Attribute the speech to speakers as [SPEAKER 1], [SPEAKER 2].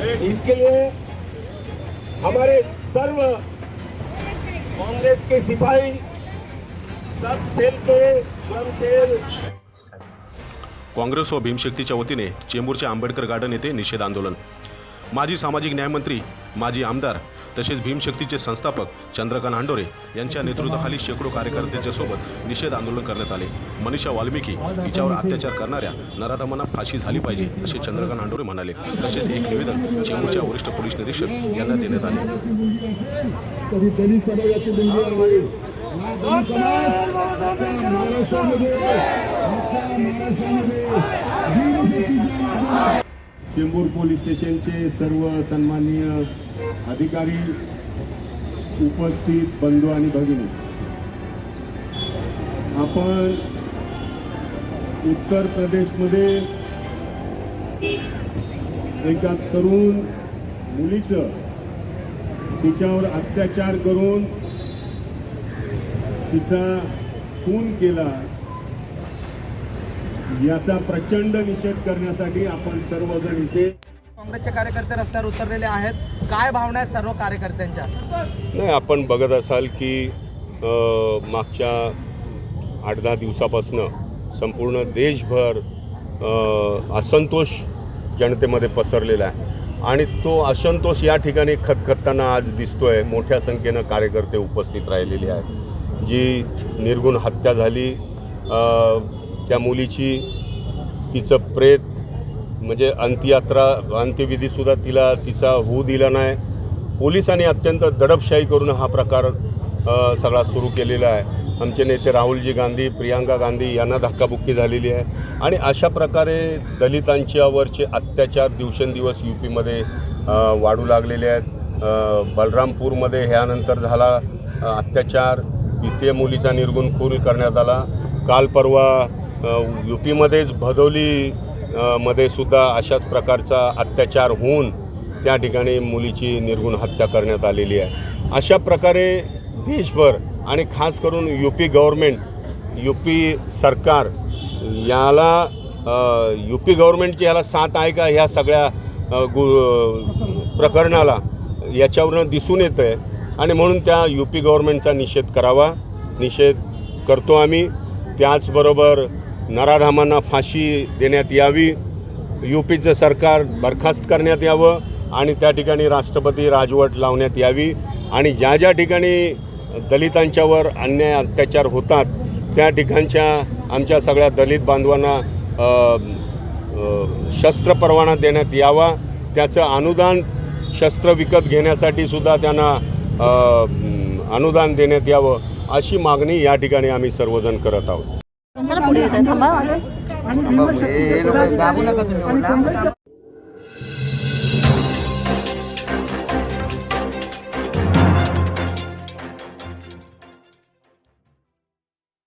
[SPEAKER 1] इसके लिए हमारे सर्व कांग्रेस के सिपाही सब सेल के स्वयं सेल
[SPEAKER 2] काँग्रेस व भीमशक्तीच्या वतीने चेंबूरच्या आंबेडकर गार्डन येथे निषेध आंदोलन. माजी सामाजिक न्यायमंत्री माजी आमदार तसेच भीमशक्तीचे संस्थापक चंद्रकांत हांडोरे यांच्या नेतृत्वाखाली शेकडो कार्यकर्त्यांच्या सोबत निषेध आंदोलन करण्यात आले. मनीषा वाल्मिकी हिच्यावर अत्याचार करणाऱ्या नराधमांना फाशी झाली पाहिजे असे चंद्रकांत हांडोरे म्हणाले. तसेच एक निवेदन चेंबूरच्या वरिष्ठ पोलीस निरीक्षक यांना देण्यात आले.
[SPEAKER 3] महाराष्ट्रामध्ये
[SPEAKER 1] चेंबूर पोलीस स्टेशनचे सर्व सन्माननीय अधिकारी उपस्थित बंधू आणि भगिनी. आपण उत्तर प्रदेशमध्ये एका तरुण मुलीचं तिच्यावर अत्याचार करून तिचा खून केला. याचा प्रचंड निषेध करण्यासाठी आपण सर्वजण इथे
[SPEAKER 4] काँग्रेसचे कार्यकर्ते रस्त्यावर उतरलेले आहेत. काय भावना आहेत सर्व कार्यकर्त्यांच्या?
[SPEAKER 5] नाही आपण बघत असाल की अ, मागच्या आठ दहा दिवसापासनं संपूर्ण देशभर अ, असंतोष जनतेमध्ये पसरलेला आहे. आणि तो असंतोष या ठिकाणी खतखतताना आज दिसतोय. मोठ्या संख्येनं कार्यकर्ते उपस्थित राहिलेले आहेत. जी निर्गुण हत्या झाली अ, त्या मुलीची तिचं प्रेत म्हणजे अंत्ययात्रा अंत्यविधीसुद्धा तिला तिचा होऊ दिला नाही. पोलिसांनी अत्यंत दडपशाही करून हा प्रकार सगळा सुरू केलेला आहे. आमचे नेते राहुलजी गांधी प्रियांका गांधी यांना धक्काबुक्की झालेली आहे. आणि अशा प्रकारे दलितांच्यावरचे अत्याचार दिवसेंदिवस यू पीमध्ये वाढू लागलेले आहेत. बलरामपूरमध्ये ह्यानंतर झाला अत्याचार. तिथे मुलीचा निर्गुण खून करण्यात आला. काल परवा यू पीमध्येच भदोली मध्ये सुद्धा अशाच प्रकारचा अत्याचार होऊन त्या ठिकाणी मुलीची निर्गुण हत्या करण्यात आलेली आहे. अशा प्रकारे देशभर आणि खास करून U P government U P सरकार याला यू पी गव्हर्मेंटची याला साथ आहे का ह्या सगळ्या गु प्रकरणाला याच्यावरनं दिसून येतं आहे. आणि म्हणून त्या यू पी गव्हर्मेंटचा निषेध करावा निषेध करतो आम्ही. त्याचबरोबर नराधामांना फाशी देण्यात यावी. यू पीचं सरकार बरखास्त करण्यात यावं आणि त्या ठिकाणी राष्ट्रपती राजवट लावण्यात यावी. आणि ज्या ज्या ठिकाणी दलितांच्यावर अन्याय अत्याचार होतात त्या ठिकाणच्या आमच्या सगळ्या दलित बांधवांना शस्त्र परवाना देण्यात यावा. त्याचं अनुदान शस्त्र विकत घेण्यासाठी सुद्धा त्यांना अनुदान देण्यात यावं अशी मागणी या ठिकाणी आम्ही सर्वजण करत आहोत.
[SPEAKER 6] कशाला पुढे येत आहे. थांबा